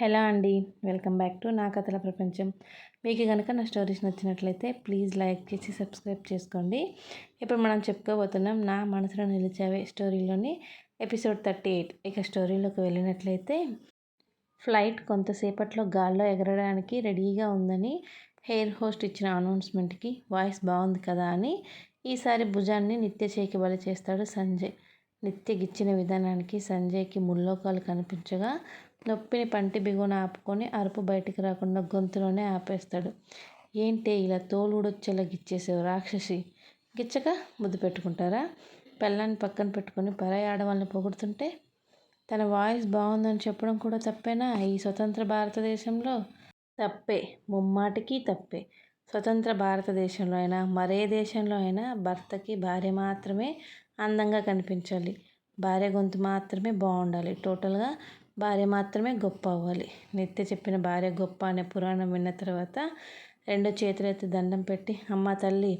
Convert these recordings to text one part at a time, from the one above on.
Hello అండి welcome back to నా కథల ప్రపంచం. మీకు కనుక నా స్టోరీస్ నచ్చినట్లయితే ప్లీజ్ లైక్ చేసి సబ్స్క్రైబ్ చేసుకోండి. ఇప్పుడు మనం చెప్పుకోబోతున్నాం నా మనసులో నిలిచావే స్టోరీలోని ఎపిసోడ్ థర్టీ ఎయిట్. ఇక స్టోరీలోకి వెళ్ళినట్లయితే ఫ్లైట్ కొంతసేపట్లో గాల్లో ఎగరడానికి రెడీగా ఉందని హెయిర్ హోస్ట్ ఇచ్చిన అనౌన్స్మెంట్కి వాయిస్ బాగుంది కదా అని ఈసారి భుజాన్ని నిత్య చేకి బలి చేస్తాడు సంజయ్. నిత్య గిచ్చిన విధానానికి సంజయ్కి ముల్లోకాలు కనిపించగా నొప్పిని పంటి బిగున ఆపుకొని అరుపు బయటికి రాకుండా గొంతులోనే ఆపేస్తాడు. ఏంటి ఇలా తోలుడొచ్చేలా గిచ్చేసావు రాక్షసి? గిచ్చక ముద్దు పెట్టుకుంటారా? పెళ్ళాన్ని పక్కన పెట్టుకొని పరాయి ఆడవాళ్ళని పొగుడుతుంటే? తన వాయిస్ బాగుందని చెప్పడం కూడా తప్పేనా? ఈ స్వతంత్ర భారతదేశంలో తప్పే. ముమ్మాటికి తప్పే. స్వతంత్ర భారతదేశంలో అయినా మరే దేశంలో అయినా భర్తకి భార్య మాత్రమే అందంగా కనిపించాలి. భార్య గొంతు మాత్రమే బాగుండాలి. టోటల్గా భార్య మాత్రమే గొప్ప అవ్వాలి. నిత్య చెప్పిన భార్య గొప్ప అనే పురాణం విన్న తర్వాత రెండు చేతులెత్తి దండం పెట్టి అమ్మ తల్లి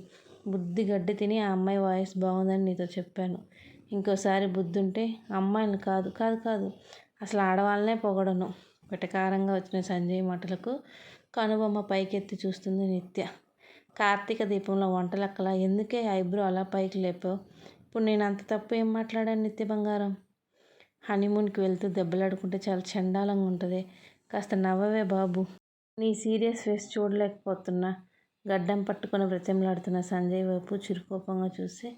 బుద్ధి గడ్డి తిని ఆ అమ్మాయి వాయిస్ బాగుందని నీతో చెప్పాను. ఇంకోసారి బుద్ధి ఉంటే అమ్మాయిని కాదు కాదు కాదు. అసలు ఆడవాళ్ళనే పొగడను వెటకారంగా వచ్చిన సంజయ్ మాటలకు కనుబొమ్మ పైకెత్తి చూస్తుంది నిత్య. కార్తీక దీపంలో వంటలక్కలా ఎందుకే ఐబ్రో అలా పైకి లేపావు? ఇప్పుడు నేను అంత తప్పు ఏం మాట్లాడాను నిత్య బంగారం? హనీమూన్కి వెళ్తూ దెబ్బలాడుకుంటే చాలా చండాలంగా ఉంటుంది. కాస్త నవ్వవే బాబు. నీ సీరియస్ ఫేస్ చూడలేకపోతున్నా. గడ్డం పట్టుకుని బ్రతిమలాడుతున్న సంజయ్ వైపు చిరుకోపంగా చూసి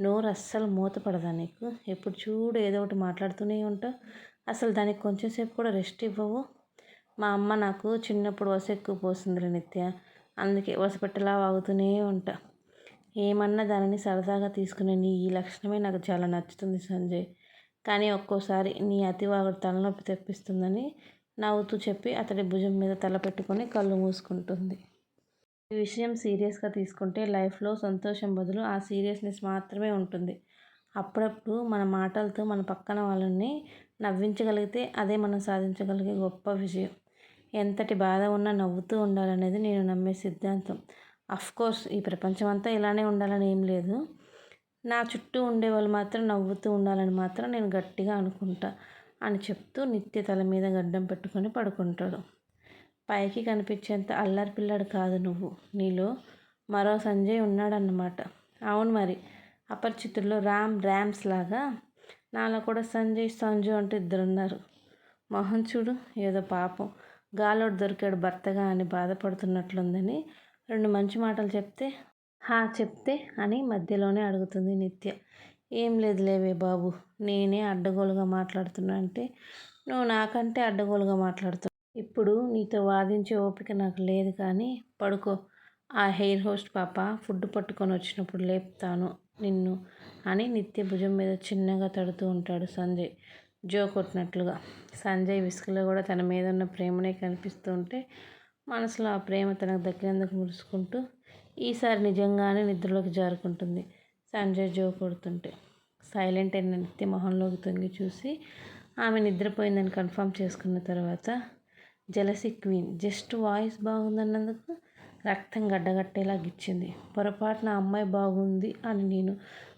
నోరు అస్సలు మూతపడదా నీకు? ఎప్పుడు చూడు ఏదో ఒకటి మాట్లాడుతూనే ఉంటావు అసలు దానికి కొంచెం సేపు కూడా రెస్ట్ ఇవ్వవు. మా అమ్మ నాకు చిన్నప్పుడు వస ఎక్కువ పోస్తుందిరా నిత్య. అందుకే వసపెట్టలా వాగుతూనే ఉంటా. ఏమన్నా దానిని సరదాగా తీసుకునే నీ ఈ లక్షణమే నాకు చాలా నచ్చుతుంది సంజయ్. కానీ ఒక్కోసారి నీ అతివాగుడు తలనొప్పి తెప్పిస్తుందని నవ్వుతూ చెప్పి అతడి భుజం మీద తల పెట్టుకొని కళ్ళు మూసుకుంటుంది. ఈ విషయం సీరియస్గా తీసుకుంటే లైఫ్లో సంతోషం బదులు ఆ సీరియస్నెస్ మాత్రమే ఉంటుంది. అప్పుడప్పుడు మన మాటలతో మన పక్కన వాళ్ళని నవ్వించగలిగితే అదే మనం సాధించగలిగే గొప్ప విజయం. ఎంతటి బాధ ఉన్నా నవ్వుతూ ఉండాలనేది నేను నమ్మే సిద్ధాంతం. అఫ్కోర్స్ ఈ ప్రపంచం అంతా ఇలానే ఉండాలని ఏం లేదు. నా చుట్టూ ఉండేవాళ్ళు మాత్రం నవ్వుతూ ఉండాలని మాత్రం నేను గట్టిగా అనుకుంటా అని చెప్తూ నిత్య తల మీద గడ్డం పెట్టుకొని పడుకుంటాడు. పైకి కనిపించేంత అల్లరి పిల్లాడు కాదు నువ్వు. నీలో మరో సంజయ్ ఉన్నాడన్నమాట. అవును మరి. అపరిచితుల్లో రామ్ ర్యామ్స్ లాగా నాలో కూడా సంజయ్ సంజు అంటూ ఇద్దరున్నారు. మొహం చూడు ఏదో పాపం. గాలోడు దొరికాడు భర్తగా అని బాధపడుతున్నట్లుందని రెండు మంచి మాటలు చెప్తే హా చెప్తే అని మధ్యలోనే అడుగుతుంది నిత్య. ఏం లేదులేవే బాబు నేనే అడ్డగోలుగా మాట్లాడుతున్నా అంటే నువ్వు నాకంటే అడ్డగోలుగా మాట్లాడుతున్నావు ఇప్పుడు నీతో వాదించే ఓపిక నాకు లేదు కానీ పడుకో. ఆ హెయిర్ హోస్ట్ పాప ఫుడ్ పట్టుకొని వచ్చినప్పుడు లేపుతాను నిన్ను అని నిత్య భుజం మీద చిన్నగా తడుతూ ఉంటాడు సంజయ్. జో కొట్టినట్లుగా. సంజయ్ విసుగులో కూడా తన మీద ఉన్న ప్రేమనే కనిపిస్తూ ఉంటే మనసులో ఆ ప్రేమ తనకు దక్కినందుకు మురుసుకుంటూ ఈసారి నిజంగానే నిద్రలోకి జారుకుంటుంది. సంజయ్ జో కొడుతుంటే. సైలెంట్ అయిన నిత్య మొహంలోకి తొంగి చూసి ఆమె నిద్రపోయిందని కన్ఫర్మ్ చేసుకున్న తర్వాత జలసి క్వీన్ జస్ట్ వాయిస్ బాగుందన్నందుకు రక్తం గడ్డగట్టేలా గిచ్చింది. పొరపాటున అమ్మాయి బాగుంది అని నేను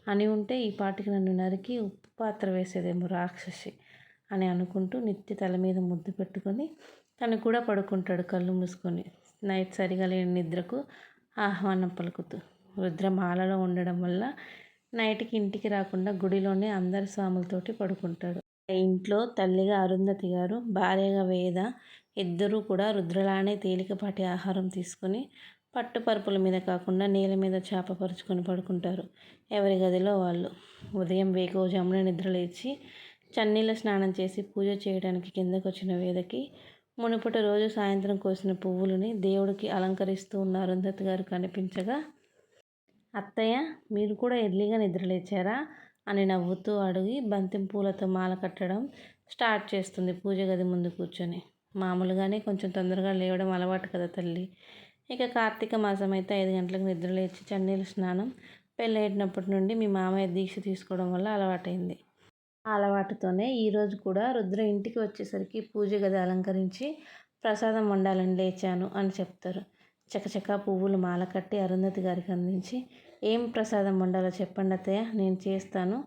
అని ఉంటే ఈ పాటికి నన్ను నరికి ఉప్పు పాత్ర వేసేదేమో రాక్షసి అని అనుకుంటూ నిత్య తల మీద ముద్దు పెట్టుకొని తను కూడా పడుకుంటాడు కళ్ళు మూసుకొని. నైట్ సరిగా లేని నిద్రకు ఆహ్వానం పలుకుతూ రుద్రమాలలో ఉండడం వల్ల నైట్కి ఇంటికి రాకుండా గుడిలోనే అందరి స్వాములతోటి పడుకుంటాడు. ఇంట్లో తల్లిగా అరుంధతి గారు భార్యగా వేద ఇద్దరూ కూడా రుద్రలానే తేలికపాటి ఆహారం తీసుకొని పట్టుపరుపుల మీద కాకుండా నేల మీద చేపపరుచుకొని పడుకుంటారు. ఎవరి గదిలో వాళ్ళు. ఉదయం వేకోజామున నిద్రలేచి చన్నీళ్ళ స్నానం చేసి పూజ చేయడానికి కిందకు వచ్చిన వేదకి మునుపటి రోజు సాయంత్రం కోసిన పువ్వులని దేవుడికి అలంకరిస్తూ ఉన్న అరుంధతి గారు కనిపించగా అత్తయ్య మీరు కూడా ఎర్లీగా నిద్రలేచారా అని నవ్వుతూ అడిగి బంతిం పూలతో మాల కట్టడం స్టార్ట్ చేస్తుంది పూజ గది ముందు కూర్చొని. మామూలుగానే కొంచెం తొందరగా లేవడం అలవాటు కదా తల్లి. ఇక కార్తీక మాసం అయితే ఐదు గంటలకు నిద్రలేచి చన్నీళ్ళ స్నానం పెళ్ళేటినప్పటి నుండి మీ మామయ్య దీక్ష తీసుకోవడం వల్ల అలవాటైంది. అలవాటుతోనే ఈరోజు కూడా రుద్ర ఇంటికి వచ్చేసరికి పూజ గది అలంకరించి ప్రసాదం వండాలని లేచాను అని చెప్తారు. చకచకా పువ్వులు మాల కట్టి అరుంధతి గారికి అందించి ఏం ప్రసాదం వండాలో చెప్పండి అత్తయ్య నేను చేస్తాను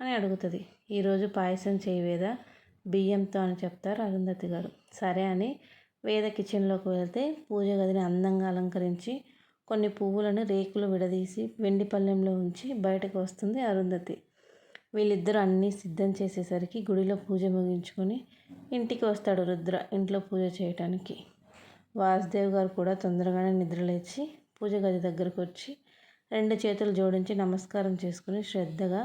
అని అడుగుతుంది. ఈరోజు పాయసం చేయవేదా? బియ్యంతో అని చెప్తారు అరుంధతి గారు. సరే అని వేద కిచెన్లోకి వెళ్తే పూజ గదిని అందంగా అలంకరించి కొన్ని పువ్వులను రేకులు విడదీసి వెండి పళ్ళెంలో ఉంచి బయటకు వస్తుంది అరుంధతి. వీళ్ళిద్దరూ అన్నీ సిద్ధం చేసేసరికి గుడిలో పూజ ముగించుకొని ఇంటికి వస్తాడు రుద్ర ఇంట్లో పూజ చేయటానికి. వాసుదేవ్ గారు కూడా తొందరగానే నిద్రలేచి పూజ గది దగ్గరకు వచ్చి రెండు చేతులు జోడించి నమస్కారం చేసుకుని శ్రద్ధగా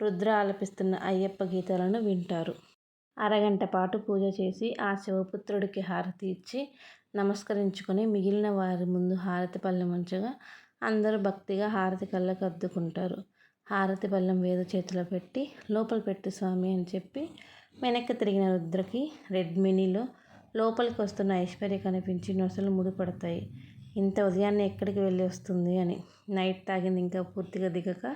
రుద్ర ఆలపిస్తున్న అయ్యప్ప గీతాలను వింటారు. అరగంట పాటు పూజ చేసి ఆ శివపుత్రుడికి హారతి ఇచ్చి నమస్కరించుకొని మిగిలిన వారి ముందు హారతి పల్లె మంచిగా అందరూ భక్తిగా హారతి కళ్ళకు అద్దుకుంటారు. హారతి బల్లం వేద చేతిలో పెట్టి లోపల పెట్టు స్వామి అని చెప్పి వెనక్కి తిరిగిన రుద్రకి రెడ్ మినీలో లోపలికి వస్తున్న ఐశ్వర్య కనిపించి నొసలు ముడిపడతాయి. ఇంత ఉదయాన్నే ఎక్కడికి వెళ్ళి వస్తుంది అని. నైట్ తాగింది ఇంకా పూర్తిగా దిగక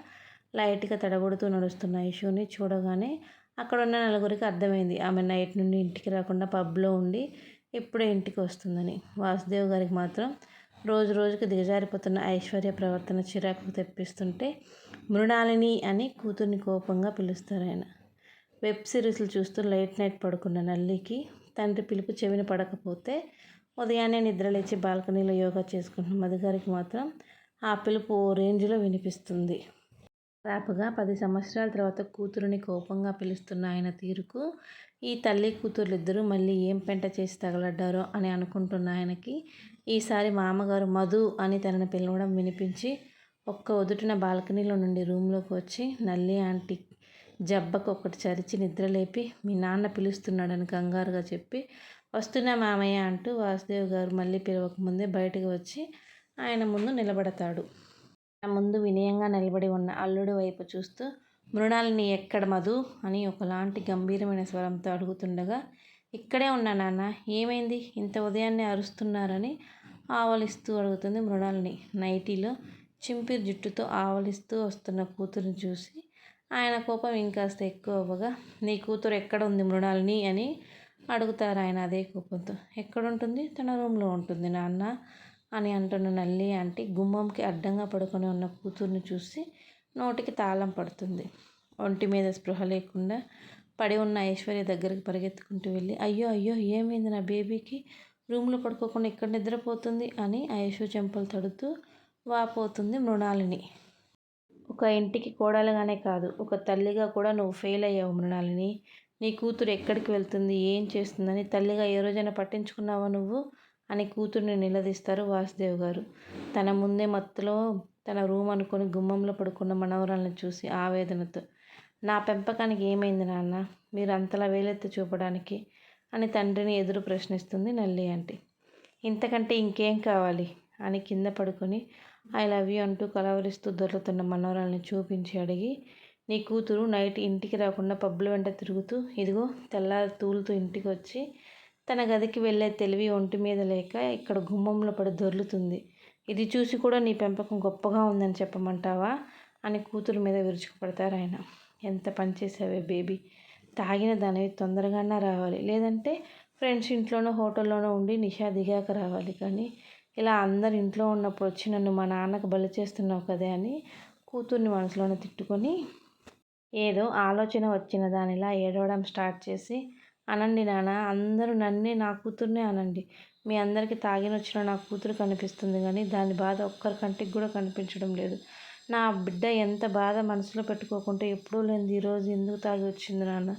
లైట్గా తడబడుతూ నడుస్తున్న ఐషుని చూడగానే అక్కడ ఉన్న నలుగురికి అర్థమైంది. ఆమె నైట్ నుండి ఇంటికి రాకుండా పబ్లో ఉండి ఇప్పుడే ఇంటికి వస్తుందని. వాసుదేవ్ గారికి మాత్రం రోజు రోజుకి దిగజారిపోతున్న ఐశ్వర్య ప్రవర్తన చిరాకు తెప్పిస్తుంటే మృణాలిని అని కూతుర్ని కోపంగా పిలుస్తారు ఆయన. వెబ్ సిరీస్లు చూస్తూ లేట్ నైట్ పడుకున్న నల్లికి తండ్రి పిలుపు చెవిన పడకపోతే ఉదయాన్నే నిద్రలేచి బాల్కనీలో యోగా చేసుకుంటున్న మధుగారికి మాత్రం ఆ పిలుపు ఓ రేంజ్లో వినిపిస్తుంది. రాపుగా పది సంవత్సరాల తర్వాత కూతురుని కోపంగా పిలుస్తున్న ఆయన తీరుకు ఈ తల్లి కూతుర్లిద్దరూ మళ్ళీ ఏం పెంట చేసి తగలడ్డారో అని అనుకుంటున్న ఆయనకి ఈసారి మామగారు మధు అని తనని పిలవడం వినిపించి ఒక్క ఒదుటిన బాల్కనీలో నుండి రూమ్లోకి వచ్చి నల్లి ఆంటీ జబ్బకు ఒకటి చరిచి నిద్రలేపి మీ నాన్న పిలుస్తున్నాడని కంగారుగా చెప్పి వస్తున్నా మామయ్య అంటూ వాసుదేవ్ గారు మళ్ళీ పిలవకముందే బయటకు వచ్చి ఆయన ముందు నిలబడతాడు. ముందు వినయంగా నిలబడి ఉన్న అల్లుడి వైపు చూస్తూ మృణాలిని ఎక్కడ మధు? అని ఒకలాంటి గంభీరమైన స్వరంతో అడుగుతుండగా ఇక్కడే ఉన్నా నాన్న ఏమైంది? ఇంత ఉదయాన్నే అరుస్తున్నారని ఆవలిస్తూ అడుగుతుంది మృణాలిని. నైటీలో చింపిరి జుట్టుతో ఆవలిస్తూ వస్తున్న కూతురుని చూసి ఆయన కోపం ఇంకాస్త ఎక్కువ అవ్వగా నీ కూతురు ఎక్కడ ఉంది మృణాలిని? అని అడుగుతారు ఆయన అదే కోపంతో. ఎక్కడుంటుంది? తన రూమ్లో ఉంటుంది నాన్న. అని అంటున్న నల్లి ఆంటీ గుమ్మంకి అడ్డంగా పడుకొని ఉన్న కూతుర్ని చూసి నోటికి తాళం పడుతుంది. ఒంటి మీద స్పృహ లేకుండా పడి ఉన్న ఐశ్వర్య దగ్గరికి పరిగెత్తుకుంటూ వెళ్ళి అయ్యో అయ్యో ఏమైంది నా బేబీకి? రూమ్లో పడుకోకుండా ఇక్కడ నిద్రపోతుంది అని ఐశ్వ చెంపలు తడుతూ వాపోతుంది మృణాలిని. ఒక ఇంటికి కోడలుగానే కాదు ఒక తల్లిగా కూడా నువ్వు ఫెయిల్ అయ్యావు మృణాలిని. నీ కూతురు ఎక్కడికి వెళ్తుంది? ఏం చేస్తుందని తల్లిగా ఏ రోజైనా పట్టించుకున్నావా నువ్వు? అని కూతుర్ని నిలదీస్తారు వాసుదేవ్ గారు. తన ముందే మత్తులో తన రూమ్ అనుకొని గుమ్మంలో పడుకున్న మనవరాలను చూసి ఆవేదనతో నా పెంపకానికి ఏమైంది నాన్న? మీరు అంతలా వేలెత్తి చూపడానికి? అని తండ్రిని ఎదురు ప్రశ్నిస్తుంది నల్లి ఆంటీ. ఇంతకంటే ఇంకేం కావాలి? అని కింద పడుకొని ఐ లవ్ యూ అంటూ కలవరిస్తూ దొర్లుతున్న మనవరాల్ని చూపించి అడిగి నీ కూతురు నైట్ ఇంటికి రాకుండా పబ్బుల వెంట తిరుగుతూ ఇదిగో తెల్లారి తూలుతూ ఇంటికి వచ్చి తన గదికి వెళ్ళే తెలివి ఒంటి మీద లేక ఇక్కడ గుమ్మంలో పడి దొర్లుతుంది. ఇది చూసి కూడా నీ పెంపకం గొప్పగా ఉందని చెప్పమంటావా? అని కూతురు మీద విరుచుకుపడతారు ఆయన. ఎంత పనిచేసావే బేబీ. తాగిన దానివి తొందరగానే రావాలి. లేదంటే ఫ్రెండ్స్ ఇంట్లోనో హోటల్లోనో ఉండి నిషా దిగాక రావాలి. కానీ ఇలా అందరు ఇంట్లో ఉన్నప్పుడు వచ్చి నన్ను మా నాన్నకు బలి చేస్తున్నావు కదే అని కూతుర్ని మనసులోనే తిట్టుకొని ఏదో ఆలోచన వచ్చిన దానిలా ఏడవడం స్టార్ట్ చేసి అనండి నాన్న. అందరూ నన్నే నా కూతుర్నే అనండి. మీ అందరికీ తాగినొచ్చిన నా కూతురు కనిపిస్తుంది కానీ దాని బాధ ఒక్కరి కంటికి కూడా కనిపించడం లేదు. నా బిడ్డ ఎంత బాధ మనసులో పెట్టుకోకుంటే ఎప్పుడూ లేనిది ఈరోజు ఎందుకు తాగి వచ్చింది నాన్న?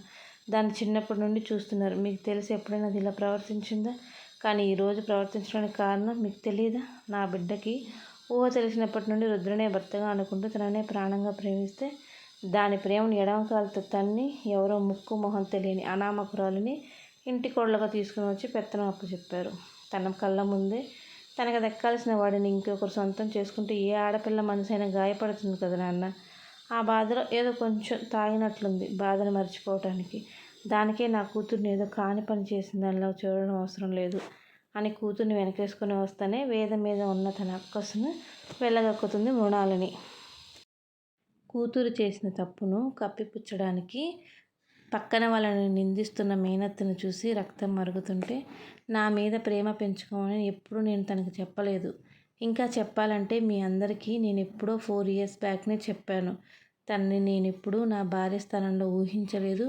దాన్ని చిన్నప్పటి నుండి చూస్తున్నారు. మీకు తెలిసి ఎప్పుడైనా అది ఇలా ప్రవర్తించిందా? కానీ ఈరోజు ప్రవర్తించడానికి కారణం మీకు తెలియదా నా బిడ్డకి ఊహ తెలిసినప్పటి నుండి రుద్రనే భర్తగా అనుకుంటూ తననే ప్రాణంగా ప్రేమిస్తే దాని ప్రేమను ఎడమకాలతో తన్ని ఎవరో ముక్కు మొహం తెలియని అనామకురాలిని ఇంటి కోళ్ళగా తీసుకుని వచ్చి పెత్తనం చెప్పారు. తన కళ్ళ ముందే తనకు దక్కాల్సిన వాడిని ఇంకొకరు సొంతం చేసుకుంటే ఏ ఆడపిల్ల మనసైనా గాయపడుతుంది కదా నాన్న? ఆ బాధలో ఏదో కొంచెం తాగినట్లుంది బాధను మర్చిపోవటానికి. దానికే నా కూతుర్ని ఏదో కాని పని చేసిందనిలా చూడడం అవసరం లేదు. అని కూతుర్ని వెనకేసుకొని వస్తేనే వేద మీద ఉన్న తన అక్కసును వెళ్ళగక్కుతుంది మృణాలని. కూతురు చేసిన తప్పును కప్పిపుచ్చడానికి పక్కన వాళ్ళని నిందిస్తున్న మేనత్తను చూసి రక్తం మరుగుతుంటే నా మీద ప్రేమ పెంచుకోమని ఎప్పుడూ నేను తనకు చెప్పలేదు. ఇంకా చెప్పాలంటే మీ అందరికీ నేను ఎప్పుడో ఫోర్ ఇయర్స్ బ్యాక్నే చెప్పాను. తనని నేను ఎప్పుడూ నా భార్య స్థానంలో ఊహించలేదు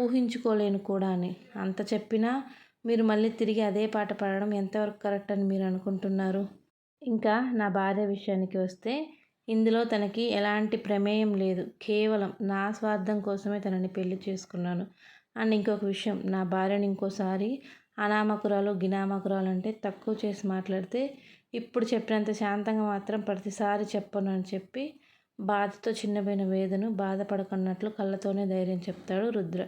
ఊహించుకోలేను కూడా అని. అంత చెప్పినా మీరు మళ్ళీ తిరిగి అదే పాట పాడడం ఎంతవరకు కరెక్ట్ అని మీరు అనుకుంటున్నారు? ఇంకా నా భార్య విషయానికి వస్తే ఇందులో తనకి ఎలాంటి ప్రమేయం లేదు. కేవలం నా స్వార్థం కోసమే తనని పెళ్ళి చేసుకున్నాను. అండ్ ఇంకొక విషయం నా భార్యని ఇంకోసారి అనామకురాలు గినామకురాలు అంటే తక్కువ చేసి మాట్లాడితే ఇప్పుడు చెప్పినంత శాంతంగా మాత్రం ప్రతిసారి చెప్పను అని చెప్పి బాధతో చిన్నపోయిన వేదను బాధపడుకున్నట్లు కళ్ళతోనే ధైర్యం చెప్తాడు రుద్ర.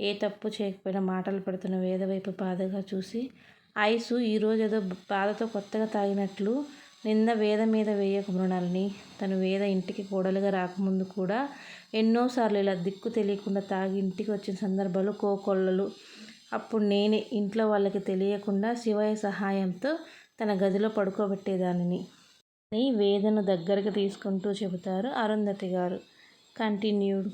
ఏ తప్పు చేయకపోయినా మాటలు పెడుతున్న వేద వైపు బాధగా చూసి ఐసు ఈరోజు ఏదో బాధతో కొత్తగా తాగినట్లు నింద వేద మీద వేయక మృణాలని. తను వేద ఇంటికి కోడలుగా రాకముందు కూడా ఎన్నోసార్లు ఇలా దిక్కు తెలియకుండా తాగి ఇంటికి వచ్చిన సందర్భాలు కోకొల్లలు. అప్పుడు నేనే ఇంట్లో వాళ్ళకి తెలియకుండా శివయ్య సహాయంతో తన గదిలో పడుకోబెట్టేదానిని. అని వేదను దగ్గరకు తీసుకుంటూ చెబుతారు అరుంధతి గారు. కంటిన్యూడ్.